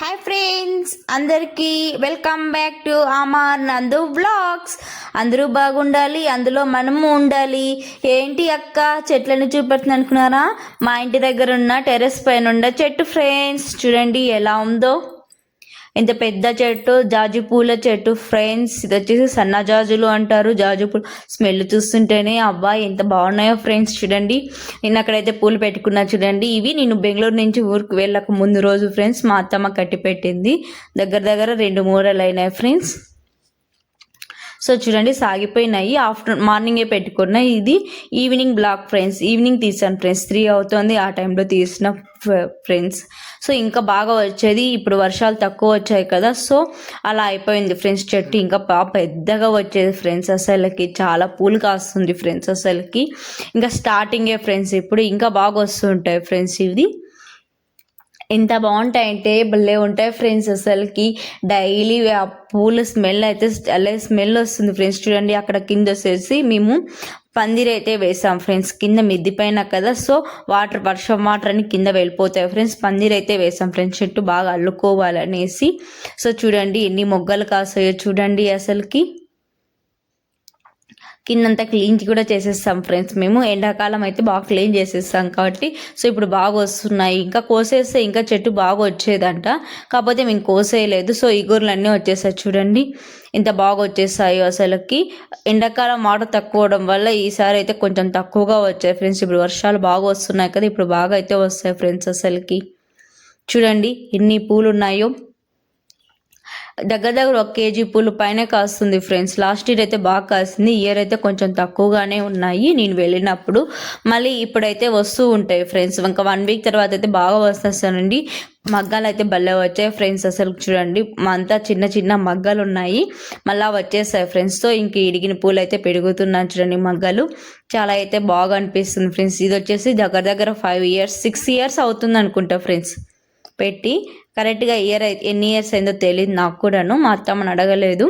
Hi friends అందరికీ welcome back to Amar Nandu blogs అందరూ బాగుండాలి అందులో మనము ఉండాలి. ఏంటి అక్క? చెట్లను చూపెడుతుంది అనుకున్నారా? మా ఇంటి దగ్గర ఉన్న టెర్రస్ పైన ఉన్న చెట్టు ఫ్రెండ్స్ చూడండి ఎలా ఉందో. ఇంత పెద్ద చెట్టు జాజి పూల చెట్టు ఫ్రెండ్స్ ఇది వచ్చేసి సన్న జాజులు అంటారు. జాజి పూలు స్మెల్ చూస్తుంటేనే అబ్బా ఎంత బాగున్నాయో ఫ్రెండ్స్ చూడండి. నేను అక్కడైతే పూలు పెట్టుకున్నా చూడండి. ఇవి నేను బెంగళూరు నుంచి ఊరికి వెళ్ళక ముందు రోజు ఫ్రెండ్స్ మా అత్తమ్మ కట్టి పెట్టింది. దగ్గర దగ్గర రెండు మూరలు అయినాయి ఫ్రెండ్స్ సో చూడండి సాగిపోయినాయి. ఆఫ్టర్ మార్నింగే పెట్టుకున్నా ఇది. ఈవినింగ్ బ్లాక్ ఫ్రెండ్స్ ఈవినింగ్ తీసాను ఫ్రెండ్స్ త్రీ అవుతుంది. ఆ టైంలో తీసిన ఫ్రెండ్స్ సో ఇంకా బాగా వచ్చేది ఇప్పుడు వర్షాలు తక్కువ వచ్చాయి కదా సో అలా అయిపోయింది ఫ్రెండ్స్ చెట్టు. ఇంకా బాగా పెద్దగా వచ్చేది ఫ్రెండ్స్ అసలుకి చాలా పూలు కాస్తుంది ఫ్రెండ్స్ అసలుకి. ఇంకా స్టార్టింగే ఫ్రెండ్స్ ఇప్పుడు ఇంకా బాగా వస్తుంటాయి ఫ్రెండ్స్ ఇది ఎంత బాగుంటాయంటే భలే ఉంటాయి ఫ్రెండ్స్ అసలుకి. డైలీ ఆ పూల స్మెల్ అయితే అలా స్మెల్ వస్తుంది ఫ్రెండ్స్ చూడండి అక్కడ కింద వచ్చేసి మేము పందిరి అయితే వేసాం ఫ్రెండ్స్ కింద మిద్ది పైన కదా సో వాటర్ వర్షం వాటర్ అని కింద వెళ్ళిపోతాయి ఫ్రెండ్స్ పందిరి అయితే వేసాం ఫ్రెండ్స్ చెట్టు బాగా అల్లుకోవాలనేసి. సో చూడండి ఎన్ని మొగ్గలు కాసాయో చూడండి అసలుకి. కిందంతా క్లీన్ కూడా చేసేస్తాం ఫ్రెండ్స్. మేము ఎండాకాలం అయితే బాగా క్లీన్ చేసేస్తాం కాబట్టి సో ఇప్పుడు బాగా వస్తున్నాయి. ఇంకా కోసేస్తే ఇంకా చెట్టు బాగా వచ్చేదంట. కాకపోతే మేము కోసేయలేదు. సో ఇగురులు అన్నీ వచ్చేసాయి చూడండి. ఇంత బాగా వచ్చేసాయి అసలుకి. ఎండాకాలం వాటర్ తక్కువ అవడం వల్ల ఈసారి అయితే కొంచెం తక్కువగా వచ్చాయి ఫ్రెండ్స్. ఇప్పుడు వర్షాలు బాగా వస్తున్నాయి కదా ఇప్పుడు బాగా అయితే వస్తాయి ఫ్రెండ్స్ అసలుకి. చూడండి ఎన్ని పూలు ఉన్నాయో. దగ్గర దగ్గర ఒక కేజీ పూలు పైన కాస్తుంది ఫ్రెండ్స్. లాస్ట్ ఇయర్ అయితే బాగా కాస్తుంది ఇయర్ అయితే కొంచెం తక్కువగానే ఉన్నాయి. నేను వెళ్ళినప్పుడు మళ్ళీ ఇప్పుడైతే వస్తూ ఉంటాయి ఫ్రెండ్స్. ఇంకా వన్ వీక్ తర్వాత అయితే బాగా వస్తానండి మగ్గాలు అయితే భలే వచ్చాయి ఫ్రెండ్స్ అసలు చూడండి. అంతా చిన్న చిన్న మగ్గాలు ఉన్నాయి. మళ్ళీ వచ్చేసాయి ఫ్రెండ్స్తో ఇంక ఇడిగిన పూలు అయితే పెరుగుతున్నాను చూడండి మగ్గాలు. చాలా అయితే బాగా అనిపిస్తుంది ఫ్రెండ్స్. ఇది వచ్చేసి దగ్గర దగ్గర ఫైవ్ ఇయర్స్ సిక్స్ ఇయర్స్ అవుతుంది అనుకుంటా ఫ్రెండ్స్. పెట్టి కరెక్ట్గా ఇయర్ ఎన్ని ఇయర్స్ అయిందో తెలియదు నాకు కూడాను. మా అత్తమ్మని అడగలేదు.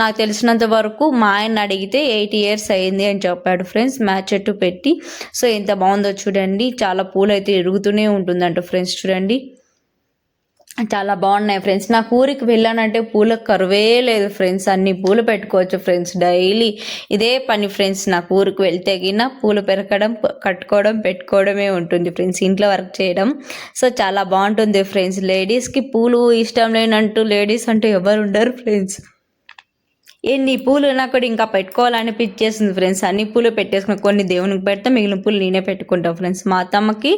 నాకు తెలిసినంత వరకు మా ఆయన అడిగితే ఎయిట్ ఇయర్స్ అయింది అని చెప్పాడు ఫ్రెండ్స్. మ్యాచ్ చెట్టు పెట్టి. సో ఎంత బాగుందో చూడండి. చాలా పూలు అయితే ఎరుగుతూనే ఉంటుందంట ఫ్రెండ్స్ చూడండి. చాలా బాగున్నాయి ఫ్రెండ్స్ నాకు ఊరికి వెళ్ళానంటే పూల కరువే లేదు ఫ్రెండ్స్ అన్ని పూలు పెట్టుకోవచ్చు ఫ్రెండ్స్ డైలీ ఇదే పని ఫ్రెండ్స్ నాకు ఊరికి వెళ్తే గిన పూలు పెరగడం కట్టుకోవడం పెట్టుకోవడమే ఉంటుంది ఫ్రెండ్స్ ఇంట్లో వర్క్ చేయడం. సో చాలా బాగుంటుంది ఫ్రెండ్స్ లేడీస్కి పూలు ఇష్టం లేనంటూ లేడీస్ అంటే ఎవరు ఉండరు ఫ్రెండ్స్ ఎన్ని పూలు నాకు కూడా ఇంకా పెట్టుకోవాలనిపించేసింది ఫ్రెండ్స్. అన్ని పూలు పెట్టేసుకుని కొన్ని దేవునికి పెడితే మిగిలిన పూలు నేనే పెట్టుకుంటాను ఫ్రెండ్స్. మా అత్తమ్మకి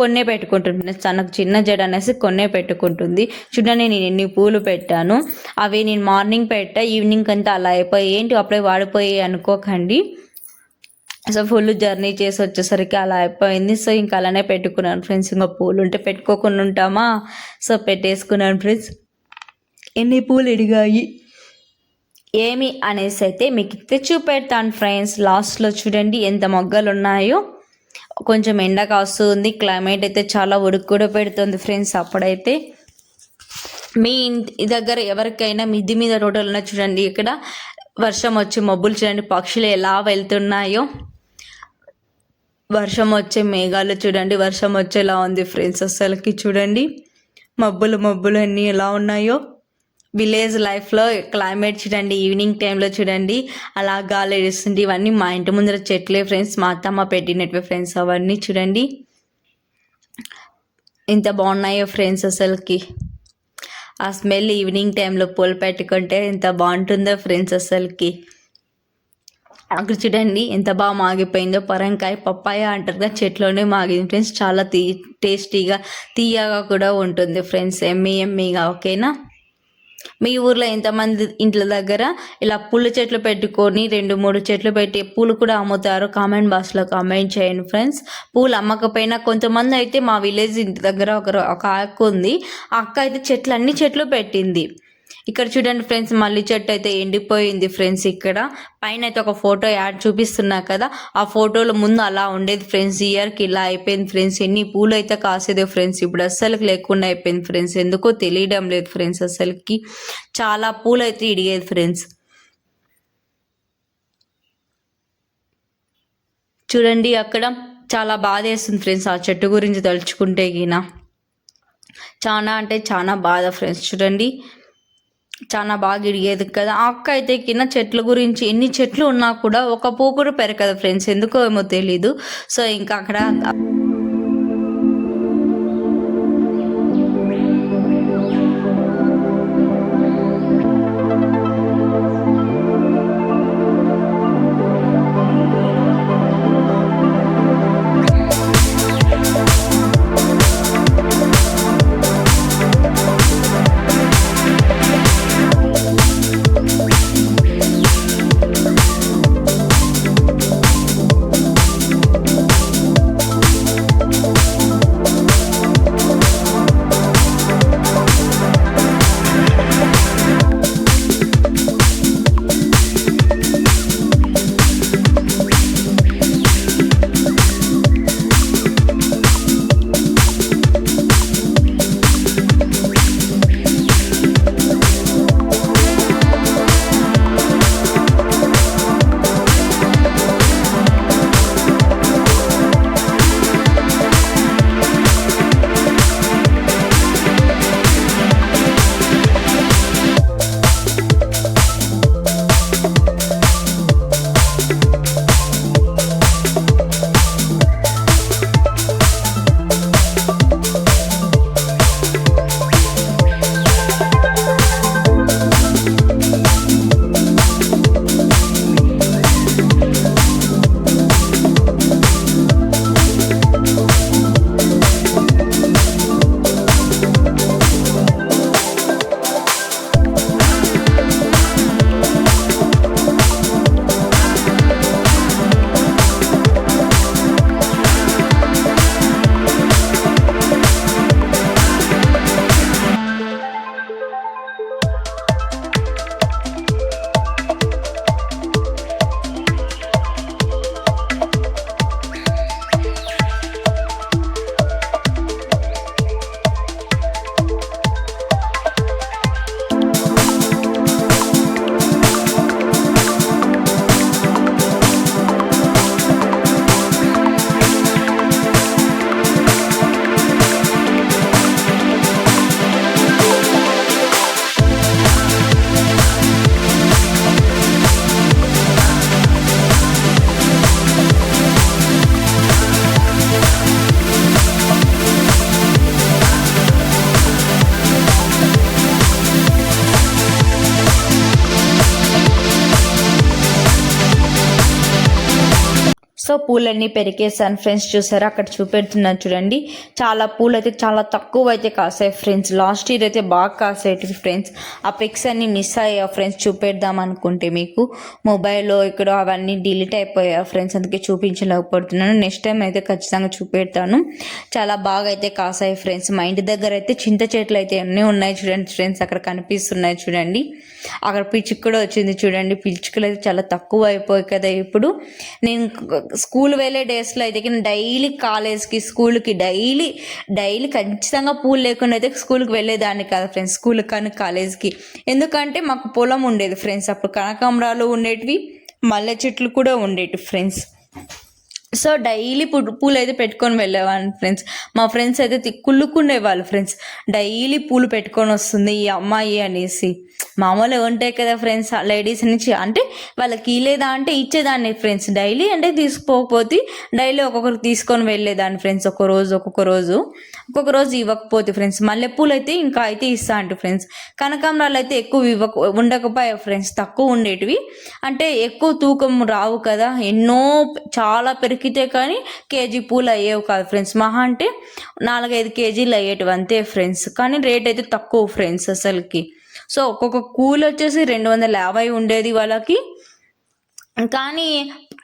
కొన్నే పెట్టుకుంటుంది ఫ్రెండ్స్. తనకు చిన్న జడ అనేసి కొన్నే పెట్టుకుంటుంది. చూడండి నేను ఎన్ని పూలు పెట్టాను. అవి నేను మార్నింగ్ పెట్టా ఈవినింగ్ అంతా అలా అయిపోయి ఏంటి అప్పుడే వాడిపోయి అనుకోకండి. సో ఫుల్ జర్నీ చేసి వచ్చేసరికి అలా అయిపోయింది. సో ఇంకా అలానే పెట్టుకున్నాను ఫ్రెండ్స్. ఇంకా పూలు ఉంటే పెట్టుకోకుండా ఉంటామా? సో పెట్టేసుకున్నాను ఫ్రెండ్స్. ఎన్ని పూలు ఎడిగాయి ఏమి అనేసి అయితే మీకు తెచ్చి చూపెడతాను ఫ్రెండ్స్. లాస్ట్లో చూడండి ఎంత మొగ్గలు ఉన్నాయో కొంచెం ఎండ కాస్తుంది క్లైమేట్ అయితే చాలా ఉడుకు కూడా పెడుతుంది ఫ్రెండ్స్ అప్పుడైతే. మీ ఇంటి దగ్గర ఎవరికైనా మిద్ది మీద రోడ్లు ఉన్నాయి చూడండి ఇక్కడ వర్షం వచ్చి మబ్బులు చూడండి పక్షులు ఎలా వెళ్తున్నాయో. వర్షం వచ్చే మేఘాలు చూడండి వర్షం వచ్చేలా ఉంది ఫ్రెండ్స్ అసలుకి చూడండి. మబ్బులు మబ్బులు అన్నీ ఎలా ఉన్నాయో. విలేజ్ లైఫ్లో క్లైమేట్ చూడండి ఈవినింగ్ టైంలో చూడండి అలా గాలి వేస్తుంది ఇవన్నీ మా ఇంటి ముందర చెట్లే ఫ్రెండ్స్ మా అత్తమ్మ పెట్టినట్టు ఫ్రెండ్స్ అవన్నీ చూడండి. ఎంత బాగున్నాయో ఫ్రెండ్స్ అసలుకి. ఆ స్మెల్ ఈవినింగ్ టైంలో పూలు పెట్టుకుంటే ఎంత బాగుంటుందో ఫ్రెండ్స్ అసలుకి. అక్కడ చూడండి ఎంత బాగా మాగిపోయిందో పరంకాయ పప్పాయ అంటారు కదా చెట్లోనే మాగింది ఫ్రెండ్స్ చాలా తీ టేస్టీగా తీయగా కూడా ఉంటుంది ఫ్రెండ్స్ ఎమ్మీ ఎమ్మీగా ఓకేనా? మీ ఊర్లో ఎంతమంది ఇంట్ల దగ్గర ఇలా పూల చెట్లు పెట్టుకొని రెండు మూడు చెట్లు పెట్టి పూలు కూడా అమ్ముతారు కామెంట్ బాక్స్లో కామెంట్ చేయండి ఫ్రెండ్స్. పూలు అమ్మకపోయినా కొంతమంది అయితే మా విలేజ్ ఇంటి దగ్గర ఒక ఒక అక్క ఉంది. ఆ అక్క అయితే చెట్లు అన్ని చెట్లు పెట్టింది. ఇక్కడ చూడండి ఫ్రెండ్స్ మల్లి చెట్టు అయితే ఎండిపోయింది ఫ్రెండ్స్ ఇక్కడ. పైన అయితే ఒక ఫోటో యాడ్ చూపిస్తున్నా కదా. ఆ ఫోటోలో ముందు అలా ఉండేది ఫ్రెండ్స్ ఇయర్కి ఇలా అయిపోయింది ఫ్రెండ్స్. ఎన్ని పూలు అయితే కాసేదే ఫ్రెండ్స్ ఇప్పుడు అస్సలకి లేకుండా అయిపోయింది ఫ్రెండ్స్. ఎందుకో తెలియడం లేదు ఫ్రెండ్స్ అసలుకి చాలా పూలు అయితే ఇడిగేది ఫ్రెండ్స్. చూడండి అక్కడ చాలా బాధ వేస్తుంది ఫ్రెండ్స్ ఆ చెట్టు గురించి తలుచుకుంటే గిన. చాలా అంటే చాలా బాధ ఫ్రెండ్స్. చూడండి చాలా బాగా ఇడిగేది కదా. ఆ అక్క అయితే కింద చెట్ల గురించి ఎన్ని చెట్లు ఉన్నా కూడా ఒక పూ కూడా పెరగదు ఫ్రెండ్స్ ఎందుకో ఏమో తెలీదు. సో ఇంకా అక్కడ పూలన్నీ పెరికేసాను ఫ్రెండ్స్ చూసారా? అక్కడ చూపెడుతున్నాను చూడండి. చాలా పూలు అయితే చాలా తక్కువ అయితే కాసాయి ఫ్రెండ్స్ లాస్ట్ ఇయర్ అయితే బాగా కాసేటివి ఫ్రెండ్స్ ఆ పిక్స్ అన్ని మిస్ అయ్యా ఫ్రెండ్స్ చూపెడదాం అనుకుంటే మీకు. మొబైల్లో ఇక్కడ అవన్నీ డిలీట్ అయిపోయా ఫ్రెండ్స్ అందుకే చూపించలేకపోతున్నాను. నెక్స్ట్ టైం అయితే ఖచ్చితంగా చూపెడతాను. చాలా బాగా అయితే కాసాయి ఫ్రెండ్స్ మా ఇంటి దగ్గర అయితే చింత చెట్లు అయితే అన్నీ ఉన్నాయి చూడండి ఫ్రెండ్స్ అక్కడ కనిపిస్తున్నాయి చూడండి. అక్కడ పిచ్చుకు కూడా వచ్చింది చూడండి. పిచ్చుకలు అయితే చాలా తక్కువ అయిపోయాయి కదా ఇప్పుడు. నేను స్కూల్ స్కూల్ వెళ్ళే డేస్లో అయితే డైలీ కాలేజ్కి స్కూల్కి డైలీ డైలీ ఖచ్చితంగా పూలు లేకుండా అయితే స్కూల్కి వెళ్ళేదాన్ని కాదు ఫ్రెండ్స్ స్కూల్ కానీ కాలేజ్కి ఎందుకంటే మాకు పొలం ఉండేది ఫ్రెండ్స్ అప్పుడు కనకాంబరాలు ఉండేటివి మల్లె చెట్లు కూడా ఉండేవి ఫ్రెండ్స్ సో డైలీ పూ పూలు అయితే పెట్టుకొని వెళ్ళేవాడిని ఫ్రెండ్స్. మా ఫ్రెండ్స్ అయితే తి- వాళ్ళు ఫ్రెండ్స్. డైలీ పూలు పెట్టుకొని వస్తుంది ఈ అమ్మాయి అనేసి. మామూలుగా ఉంటాయి కదా ఫ్రెండ్స్ లేడీస్ నుంచి. అంటే వాళ్ళకి లేదా అంటే ఇచ్చేదాన్ని ఫ్రెండ్స్. డైలీ అంటే తీసుకోకపోతే డైలీ ఒక్కొక్కరు తీసుకొని వెళ్ళేదాన్ని ఫ్రెండ్స్. ఒక్క రోజు ఒక్కొక్క రోజు. ఒక్కొక్క రోజు ఇవ్వకపోతే ఫ్రెండ్స్. మల్లెపూలు అయితే ఇంకా అయితే ఇస్తా అంటే ఫ్రెండ్స్. కనకాంబరాలు అయితే ఎక్కువ ఇవ్వక ఉండకపోయా ఫ్రెండ్స్. తక్కువ ఉండేటివి. అంటే ఎక్కువ తూకం రావు కదా. ఎన్నో చాలా పెరిగితే కానీ కేజీ పూలు అయ్యేవి కాదు ఫ్రెండ్స్. మహా అంటే నాలుగైదు కేజీలు అయ్యేటివి అంతే ఫ్రెండ్స్. కానీ రేట్ అయితే తక్కువ ఫ్రెండ్స్ అసలుకి. సో ఒక్కొక్క కూల్ వచ్చేసి రెండు వందల యాభై ఉండేది వాళ్ళకి. కానీ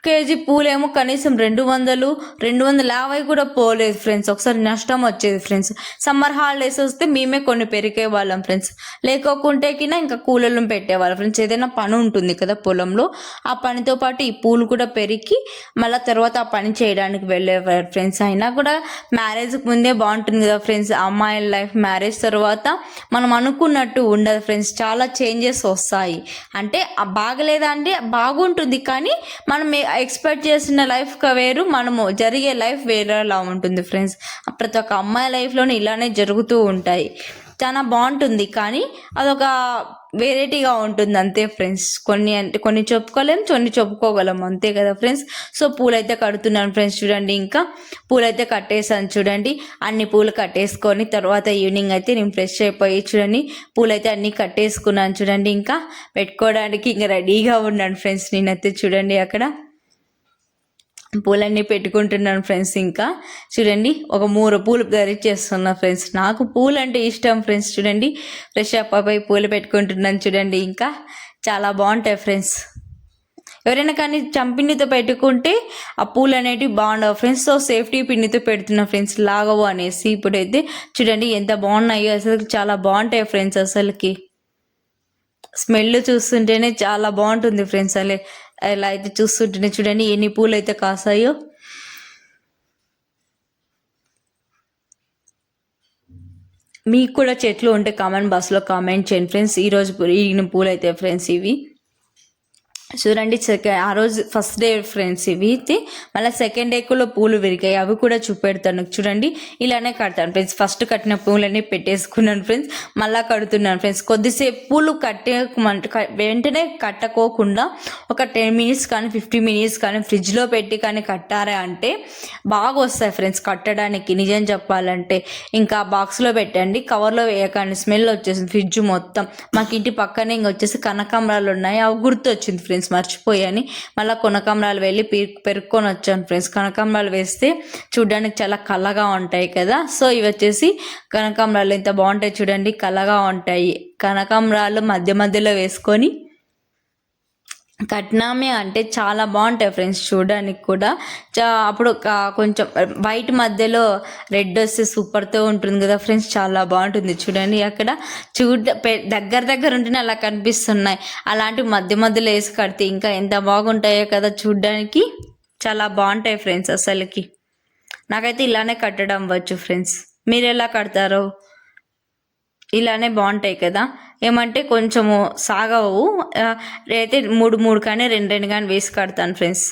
కేజీ పూలేమో కనీసం రెండు వందలు రెండు వందల యాభై కూడా పోలేదు ఫ్రెండ్స్. ఒకసారి నష్టం వచ్చేది ఫ్రెండ్స్. సమ్మర్ హాలిడేస్ వస్తే మేమే కొన్ని పెరిగే వాళ్ళం ఫ్రెండ్స్. లేకోకుంటే కినా ఇంకా కూలర్లు పెట్టేవాళ్ళం ఫ్రెండ్స్. ఏదైనా పని ఉంటుంది కదా పొలంలో ఆ పనితో పాటు ఈ పూలు కూడా పెరిగి మళ్ళీ తర్వాత ఆ పని చేయడానికి వెళ్ళేవారు ఫ్రెండ్స్. అయినా కూడా మ్యారేజ్కి ముందే బాగుంటుంది కదా ఫ్రెండ్స్. అమ్మాయిల లైఫ్ మ్యారేజ్ తర్వాత మనం అనుకున్నట్టు ఉండదు ఫ్రెండ్స్. చాలా చేంజెస్ వస్తాయి. అంటే బాగలేదా అంటే బాగుంటుంది కానీ మనం ఎక్స్పెక్ట్ చేసిన లైఫ్ వేరు మనము జరిగే లైఫ్ వేరేలా ఉంటుంది ఫ్రెండ్స్ ప్రతి ఒక్క అమ్మాయి లైఫ్లోనే ఇలానే జరుగుతూ ఉంటాయి. చాలా బాగుంటుంది కానీ అదొక వెరైటీగా ఉంటుంది అంతే ఫ్రెండ్స్ కొన్ని అంటే కొన్ని చెప్పుకోలేం కొన్ని చెప్పుకోగలం అంతే కదా ఫ్రెండ్స్ సో పూలైతే కడుతున్నాను ఫ్రెండ్స్ చూడండి ఇంకా. పూలైతే కట్టేసాను చూడండి. అన్ని పూలు కట్టేసుకొని తర్వాత ఈవినింగ్ అయితే నేను ఫ్రెష్ అయిపోయి చూడండి. పూలైతే అన్ని కట్టేసుకున్నాను చూడండి ఇంకా. పెట్టుకోవడానికి ఇంకా రెడీగా ఉన్నాను ఫ్రెండ్స్ నేనైతే చూడండి అక్కడ. పూలన్నీ పెట్టుకుంటున్నాను ఫ్రెండ్స్ ఇంకా. చూడండి ఒక మూడు పూలు ధరించేస్తున్నా ఫ్రెండ్స్. నాకు పూలు అంటే ఇష్టం ఫ్రెండ్స్. చూడండి ఫ్రెష్ అప్ అయిపోయి పూలు పెట్టుకుంటున్నాను చూడండి ఇంకా. చాలా బాగుంటాయి ఫ్రెండ్స్. ఎవరైనా కానీ చంపిన్నితో పెట్టుకుంటే ఆ పూలు అనేటివి బాగుండవు ఫ్రెండ్స్. సో సేఫ్టీ పిన్నితో పెడుతున్నా ఫ్రెండ్స్. లాగవు అనేసి ఇప్పుడైతే చూడండి ఎంత బాగున్నాయో. అసలు చాలా బాగుంటాయి ఫ్రెండ్స్ అసలుకి. స్మెల్ చూస్తుంటేనే చాలా బాగుంటుంది ఫ్రెండ్స్ అలే. ఇలా అయితే చూస్తుంటేనే చూడండి ఎన్ని పూలు అయితే కాసాయో. మీకు కూడా చెట్లు ఉంటే కామెంట్ బాక్స్లో కామెంట్ చేయండి ఫ్రెండ్స్ ఈరోజు ఈగిన పూలు అయితే ఫ్రెండ్స్ ఇవి. చూడండి సెకండ్ ఆ రోజు ఫస్ట్ డే ఫ్రెండ్స్ ఇవి. అయితే మళ్ళీ సెకండ్ డే కూడా పూలు విరిగాయి. అవి కూడా చూపెడతాను. చూడండి ఇలానే కడతాను ఫ్రెండ్స్. ఫస్ట్ కట్టిన పూలన్నీ పెట్టేసుకున్నాను ఫ్రెండ్స్. మళ్ళీ కడుతున్నాను ఫ్రెండ్స్. కొద్దిసేపు పూలు కట్టే వెంటనే కట్టకోకుండా ఒక టెన్ మినిట్స్ కానీ ఫిఫ్టీ మినిట్స్ కానీ ఫ్రిడ్జ్లో పెట్టి కానీ కట్టారా అంటే బాగా వస్తాయి ఫ్రెండ్స్ కట్టడానికి. నిజం చెప్పాలంటే ఇంకా బాక్స్లో పెట్టండి. కవర్లో వేయకండి. స్మెల్ వచ్చేసింది. ఫ్రిడ్జ్ మొత్తం. మాకు ఇంటి పక్కనే ఇంకా వచ్చేసి కనకాంబరాలు ఉన్నాయి. అవి గుర్తు వచ్చింది ఫ్రెండ్స్ మర్చిపోయాను. మళ్ళీ కొనకమరాలు వెళ్ళి పెరుక్కొని వచ్చాను ఫ్రెండ్స్. కనకాంబరాలు వేస్తే చూడడానికి చాలా కళ్ళగా ఉంటాయి కదా. సో ఇవి వచ్చేసి కనకాంబరాలు ఎంత బాగుంటాయి చూడండి. కళ్ళగా ఉంటాయి. కనకాంబరాలు మధ్య మధ్యలో వేసుకొని కట్నామే అంటే చాలా బాగుంటాయి ఫ్రెండ్స్ చూడడానికి కూడా. చా అప్పుడు కొంచెం వైట్ మధ్యలో రెడ్ వస్తే సూపర్తో ఉంటుంది కదా ఫ్రెండ్స్ చాలా బాగుంటుంది చూడండి అక్కడ. చూడ దగ్గర దగ్గర ఉంటేనే అలా కనిపిస్తున్నాయి. అలాంటి మధ్య మధ్యలో వేసి కడితే ఇంకా ఎంత బాగుంటాయో కదా చూడడానికి. చాలా బాగుంటాయి ఫ్రెండ్స్ అసలుకి. నాకైతే ఇలానే కట్టడం వచ్చు ఫ్రెండ్స్. మీరు ఎలా కడతారో? ఇలానే బాగుంటాయి కదా. ఏమంటే కొంచెము సాగవు. అయితే మూడు మూడు కానీ రెండు రెండు కానీ వేసి కడతాను ఫ్రెండ్స్.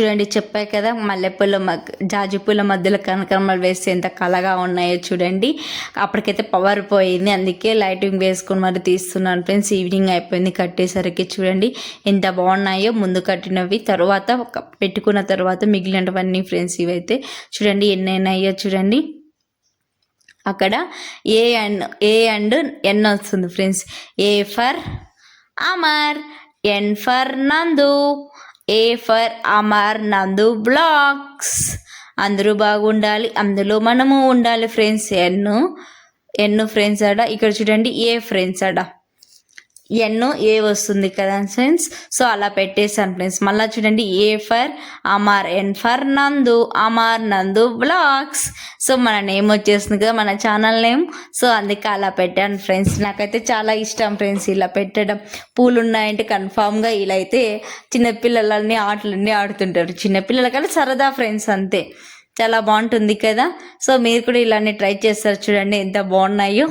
చూడండి చెప్పాయి కదా మల్లెపూల మగ్ జాజిపూల మధ్యలో కనకమ్మలు వేస్తే ఎంత కలగా ఉన్నాయో చూడండి. అప్పటికైతే పవర్ పోయింది అందుకే లైటింగ్ వేసుకొని మరి తీస్తున్నాను ఫ్రెండ్స్ ఈవినింగ్ అయిపోయింది కట్టేసరికి చూడండి ఎంత బాగున్నాయో ముందు కట్టినవి తర్వాత పెట్టుకున్న తర్వాత మిగిలినవన్నీ ఫ్రెండ్స్ ఇవైతే చూడండి ఎన్ని అయినాయో చూడండి. అక్కడ ఏ అండ్ ఏ అండ్ ఎన్ వస్తుంది friends A for Amar N for Nandu A for Amar Nandu blogs అందరూ బాగుండాలి అందులో మనము ఉండాలి ఫ్రెండ్స్ ఎన్ను ఎన్ను ఫ్రెండ్స్ అడ ఇక్కడ చూడండి ఏ ఫ్రెండ్స్ అడ ఎన్నో ఏ వస్తుంది కదా ఫ్రెండ్స్? సో అలా పెట్టేసాను ఫ్రెండ్స్. మళ్ళీ చూడండి ఏ ఫర్? అమార్ ఎన్ ఫర్ నందు అమార్ నందు బ్లాగ్స్ సో మన నేమ్ వచ్చేసింది కదా మన ఛానల్ నేమ్. సో అందుకే అలా పెట్టాను ఫ్రెండ్స్. నాకైతే చాలా ఇష్టం ఫ్రెండ్స్ ఇలా పెట్టడం. పూలు ఉన్నాయంటే కన్ఫామ్గా ఇలా అయితే చిన్నపిల్లలన్నీ ఆటలన్నీ ఆడుతుంటారు. చిన్నపిల్లలకంటే సరదా ఫ్రెండ్స్ అంతే. చాలా బాగుంటుంది కదా? సో మీరు కూడా ఇలానే ట్రై చేస్తారు చూడండి ఎంత బాగున్నాయో.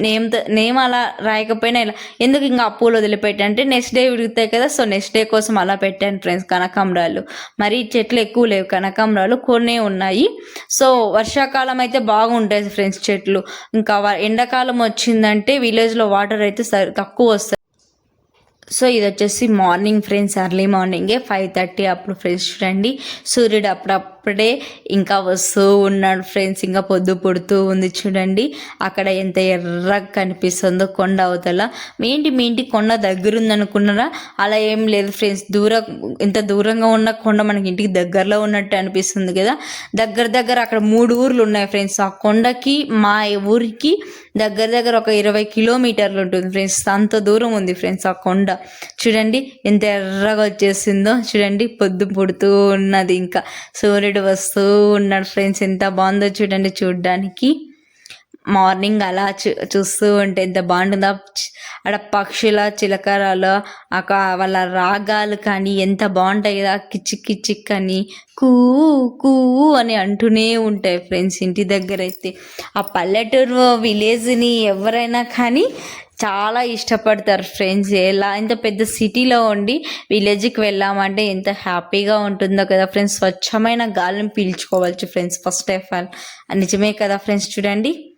నేమ్ నేమ్ అలా రాయకపోయినా ఇలా ఎందుకు ఇంకా అప్పులు వదిలిపెట్టా అంటే నెక్స్ట్ డే విడుగుతాయి కదా సో నెక్స్ట్ డే కోసం అలా పెట్టాను ఫ్రెండ్స్ కనకాంబరాలు. మరి చెట్లు ఎక్కువ లేవు. కనకాంబరాలు కొన్ని ఉన్నాయి. సో వర్షాకాలం అయితే బాగుంటాయి ఫ్రెండ్స్ చెట్లు. ఇంకా ఎండాకాలం వచ్చిందంటే విలేజ్లో వాటర్ అయితే తక్కువ వస్తాయి సో ఇది వచ్చేసి మార్నింగ్ ఫ్రెండ్స్ ఎర్లీ మార్నింగే ఫైవ్ థర్టీ అప్పుడు ఫ్రెండ్స్ చూడండి. సూర్యుడు అప్పుడప్పుడే ఇంకా వస్తూ ఉన్నాడు ఫ్రెండ్స్ ఇంకా పొద్దు పుడుతూ ఉంది చూడండి. అక్కడ ఎంత ఎర్రగా కనిపిస్తుందో కొండ అవతల. మీ ఇంటి మీ ఇంటి కొండ దగ్గర ఉందనుకున్నారా అలా ఏం లేదు ఫ్రెండ్స్ దూరం ఇంత దూరంగా ఉన్న కొండ మనకి ఇంటికి దగ్గరలో ఉన్నట్టు అనిపిస్తుంది కదా. దగ్గర దగ్గర అక్కడ మూడు ఊర్లు ఉన్నాయి ఫ్రెండ్స్. ఆ కొండకి మా ఊరికి దగ్గర దగ్గర ఒక ఇరవై కిలోమీటర్లు ఉంటుంది ఫ్రెండ్స్. అంత దూరం ఉంది ఫ్రెండ్స్ ఆ కొండ. చూడండి ఎంత ఎర్రగా వచ్చేసిందో. చూడండి పొద్దు పుడుతూ ఉన్నది ఇంకా. సూర్యుడు వస్తూ ఉన్నాడు ఫ్రెండ్స్. ఎంత బాగుందో చూడండి చూడడానికి. మార్నింగ్ అలా చూ చూస్తూ ఉంటే ఎంత బాగుంటుందో? అక్కడ పక్షుల చిలకరాలు అక్కడ వాళ్ళ రాగాలు కానీ ఎంత బాగుంటాయి కదా? కిచిక్ కిచిక్ అని కూ కూ అని అంటూనే ఉంటాయి ఫ్రెండ్స్ ఇంటి దగ్గర అయితే. ఆ పల్లెటూరు విలేజ్ని ఎవరైనా కానీ చాలా ఇష్టపడతారు ఫ్రెండ్స్. ఎలా ఇంత పెద్ద సిటీలో ఉండి విలేజ్కి వెళ్ళామంటే ఎంత హ్యాపీగా ఉంటుందో కదా ఫ్రెండ్స్. స్వచ్ఛమైన గాలిని పీల్చుకోవచ్చు ఫ్రెండ్స్ ఫస్ట్ ఆఫ్ ఆల్. నిజమే కదా ఫ్రెండ్స్ చూడండి.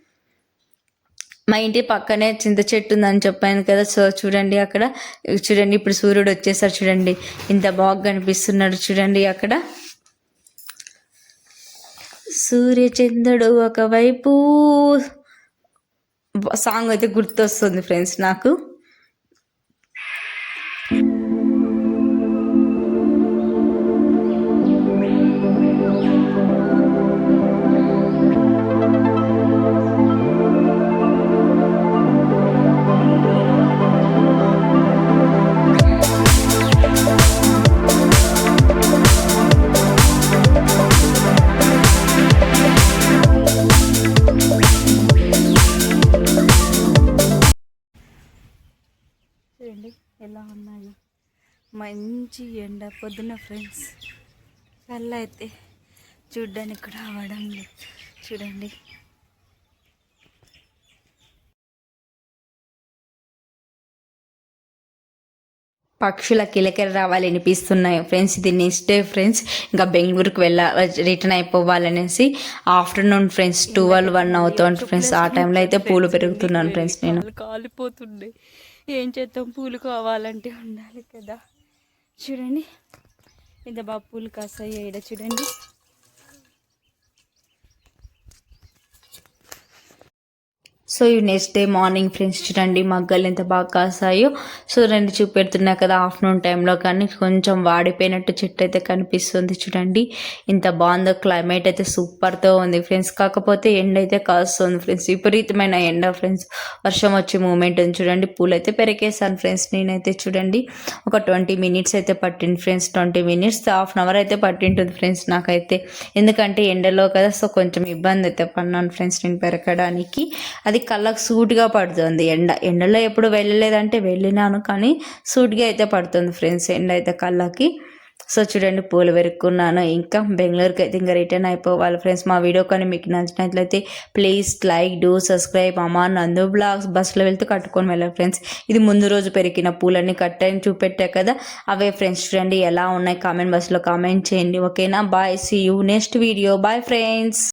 మా ఇంటి పక్కనే చింత చెట్టు ఉందని చెప్పాను కదా. సో చూడండి అక్కడ. చూడండి ఇప్పుడు సూర్యుడు వచ్చేసారు చూడండి. ఇంత బాగా కనిపిస్తున్నాడు చూడండి అక్కడ. సూర్యచంద్రుడు ఒకవైపు. సాంగ్ అయితే గుర్తొస్తుంది ఫ్రెండ్స్ నాకు. మంచి ఎండ పొద్దున ఫ్రెండ్స్. కళ్ళ అయితే చూడ్డానికి కూడా అవడం లేదు. చూడండి. పక్షుల కిలకెర రావాలి అనిపిస్తున్నాయి ఫ్రెండ్స్. ఇది నెక్స్ట్ డే ఫ్రెండ్స్. ఇంకా బెంగళూరుకి వెళ్ళ రిటర్న్ అయిపోవాలనేసి ఆఫ్టర్నూన్ ఫ్రెండ్స్ ట్వెల్వ్ వన్ అవుతుంది ఫ్రెండ్స్. ఆ టైంలో అయితే పూలు పెరుగుతున్నాను ఫ్రెండ్స్ నేను. కాలిపోతుండే. ఏం చేద్దాం? పూలు కావాలంటే ఉండాలి కదా. చూడండి. ఇంత బాగా పూలు కాస్తాయి ఈడ చూడండి. సో ఈ నెక్స్ట్ డే మార్నింగ్ ఫ్రెండ్స్ చూడండి మగ్గలు ఎంత బాగా కాసాయో. సో రెండు చూపెడుతున్నా కదా ఆఫ్టర్నూన్ టైంలో కానీ కొంచెం వాడిపోయినట్టు చెట్టు అయితే కనిపిస్తుంది చూడండి. ఇంత బాగుందో క్లైమేట్ అయితే సూపర్తో ఉంది ఫ్రెండ్స్ కాకపోతే ఎండ అయితే కాస్తుంది ఫ్రెండ్స్ విపరీతమైన ఎండ ఫ్రెండ్స్ వర్షం వచ్చే మూమెంట్ ఉంది చూడండి. పూలు అయితే పెరిగేసాను ఫ్రెండ్స్ నేనైతే చూడండి. ఒక ట్వంటీ మినిట్స్ అయితే పట్టింది friends twenty minutes half an hour అయితే పట్టింటుంది ఫ్రెండ్స్ నాకైతే. ఎందుకంటే ఎండలో కదా సో కొంచెం ఇబ్బంది అయితే పడినాను ఫ్రెండ్స్ నేను పెరగడానికి. అది కళ్ళకు సూట్గా పడుతుంది. ఎండ ఎండలో ఎప్పుడు వెళ్ళలేదంటే వెళ్ళినాను కానీ సూట్గా అయితే పడుతుంది ఫ్రెండ్స్ ఎండ అయితే కళ్ళకి. సో చూడండి పూలు పెరుక్కున్నాను. ఇంకా బెంగళూరుకి అయితే ఇంకా రిటర్న్ అయిపోవాలి ఫ్రెండ్స్. మా వీడియో కానీ మీకు నచ్చినట్లయితే ప్లీజ్ లైక్ డూ సబ్స్క్రైబ్. అమ్మా నందు బ్లాగ్స్ బస్సులో వెళ్తూ కట్టుకొని వెళ్ళాలి ఫ్రెండ్స్. ఇది ముందు రోజు పెరిగిన పూలన్నీ కట్టని చూపెట్టా కదా. అవే ఫ్రెండ్స్ చూడండి ఎలా ఉన్నాయి కామెంట్ బస్సులో కామెంట్ చేయండి. ఓకేనా? Bye see you next video bye friends